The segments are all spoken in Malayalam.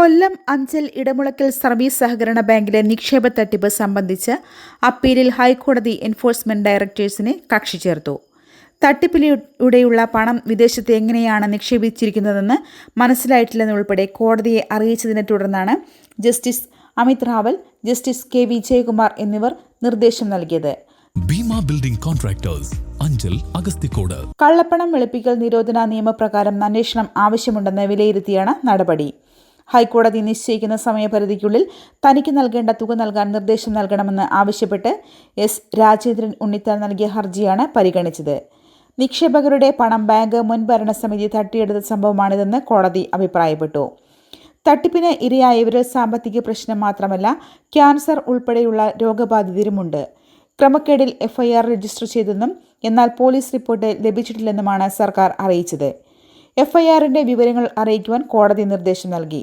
കൊല്ലം അഞ്ചൽ ഇടമുളക്കൽ സർവീസ് സഹകരണ ബാങ്കിലെ നിക്ഷേപ തട്ടിപ്പ് സംബന്ധിച്ച് അപ്പീലിൽ ഹൈക്കോടതി എൻഫോഴ്സ്മെന്റ് ഡയറക്ടേഴ്സിനെ കക്ഷി ചേർത്തു. തട്ടിപ്പിലൂടെയുള്ള പണം വിദേശത്ത് എങ്ങനെയാണ് നിക്ഷേപിച്ചിരിക്കുന്നതെന്ന് മനസ്സിലായിട്ടില്ലെന്നുൾപ്പെടെ കോടതിയെ അറിയിച്ചതിനെ തുടർന്നാണ് justice Amit Rawal justice K V Jayakumar എന്നിവർ നിർദ്ദേശം നൽകിയത്. Building contractors Anchal Agasthikode. കള്ളപ്പണം വെളുപ്പിക്കൽ നിരോധന നിയമപ്രകാരം അന്വേഷണം ആവശ്യമുണ്ടെന്ന് വിലയിരുത്തിയാണ് നടപടി. ഹൈക്കോടതി നിശ്ചയിക്കുന്ന സമയപരിധിക്കുള്ളിൽ തനിക്ക് നൽകേണ്ട തുക നൽകാൻ നിർദ്ദേശം നൽകണമെന്ന് ആവശ്യപ്പെട്ട് എസ് രാജേന്ദ്രൻ ഉണ്ണിത്താൻ നൽകിയ ഹർജിയാണ് പരിഗണിച്ചത്. നിക്ഷേപകരുടെ പണം ബാങ്ക് മുൻ ഭരണസമിതി തട്ടിയെടുത്ത സംഭവമാണിതെന്ന് കോടതി അഭിപ്രായപ്പെട്ടു. തട്ടിപ്പിന് ഇരയായവരിൽ സാമ്പത്തിക പ്രശ്നം മാത്രമല്ല ക്യാൻസർ ഉൾപ്പെടെയുള്ള രോഗബാധിതരുമുണ്ട്. ക്രമക്കേടിൽ എഫ്ഐആർ രജിസ്റ്റർ ചെയ്തെന്നും എന്നാൽ പോലീസ് റിപ്പോർട്ട് ലഭിച്ചിട്ടില്ലെന്നുമാണ് സർക്കാർ അറിയിച്ചത്. എഫ്ഐആറിന്റെ വിവരങ്ങൾ അറിയിക്കുവാൻ കോടതി നിർദ്ദേശം നൽകി.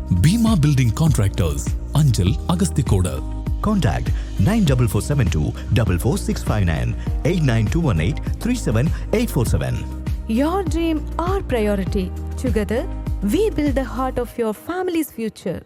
Bhima building contractors Anchal Agasthikode Contact 94472 44659 89218 37847. Your dream, our priority. Together, we build the heart of your family's future.